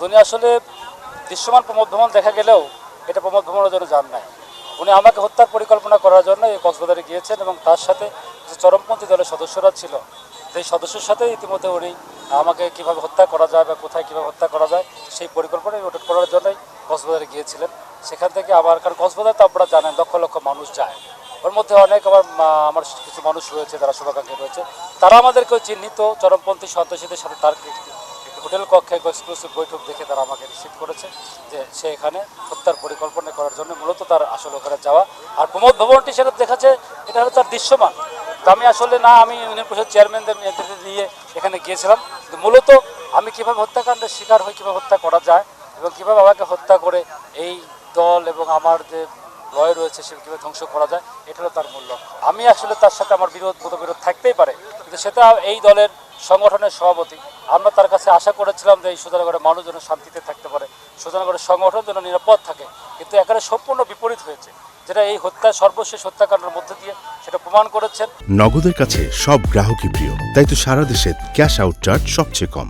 উনি আসলে দৃশ্যমান প্রমোদ ভ্রমণ দেখা গেলেও এটা প্রমোদ ভ্রমণের জন্য যান নাই। উনি আমাকে হত্যার পরিকল্পনা করার জন্য এই কক্সবাজারে গিয়েছেন এবং তার সাথে যে চরমপন্থী দলের সদস্যরা ছিল, সেই সদস্যের সাথে ইতিমধ্যে উনি আমাকে কীভাবে হত্যা করা যায় বা কোথায় কীভাবে হত্যা করা যায়, সেই পরিকল্পনা রোটেট করার জন্যই কক্সবাজারে গিয়েছিলেন। সেখান থেকে আবার, কারণ কক্সবাজার তো আপনারা জানেন, লক্ষ লক্ষ মানুষ যায়। ওর মধ্যে অনেক আমার মা- আমার কিছু মানুষ রয়েছে, যারা শুভাকাঙ্ক্ষী রয়েছে। তারা আমাদেরকে চিহ্নিত, চরমপন্থী সন্ত্রাসীদের সাথে তার হোটেল কক্ষে এক্সক্লুসিভ বৈঠক দেখে তারা আমাকে রিসিভ করেছে যে সে এখানে হত্যার পরিকল্পনা করার জন্য মূলত তার আসলে ওখানে যাওয়া। আর প্রমোদ ভবনটি সেটা দেখাচ্ছে, এটা হলো তার দৃশ্যমান। আমি আসলে না, আমি ইউনিয়ন পরিষদ চেয়ারম্যানদের নেতৃত্বে নিয়ে এখানে গিয়েছিলাম। মূলত আমি কীভাবে হত্যাকাণ্ডের শিকার হই, কীভাবে হত্যা করা যায় এবং কীভাবে আমাকে হত্যা করে এই দল এবং আমার যে লয় রয়েছে সে কীভাবে ধ্বংস করা যায়, এটা হলো তার মূল লক্ষ্য। আমি আসলে তার সাথে আমার বিরোধ মতবিরোধ থাকতেই পারে। কিন্তু সেটা এই দলের সংগঠনের সভাপতি। আমরা তার কাছে আশা করেছিলাম যে এই সুধানগরের মানুষ যেন শান্তিতে থাকতে পারে। সুধানগরের সংগঠন যেন নিরাপদ থাকে, কিন্তু এখানে সম্পূর্ণ বিপরীত হয়েছে, যেটা এই হত্যা, সর্বশেষ হত্যাকাণ্ডের মধ্যে দিয়ে সেটা প্রমাণ করেছেন। নগদের কাছে সব গ্রাহকই প্রিয়, তাই তো সারা দেশে ক্যাশ আউট চার্জ সবচেয়ে কম।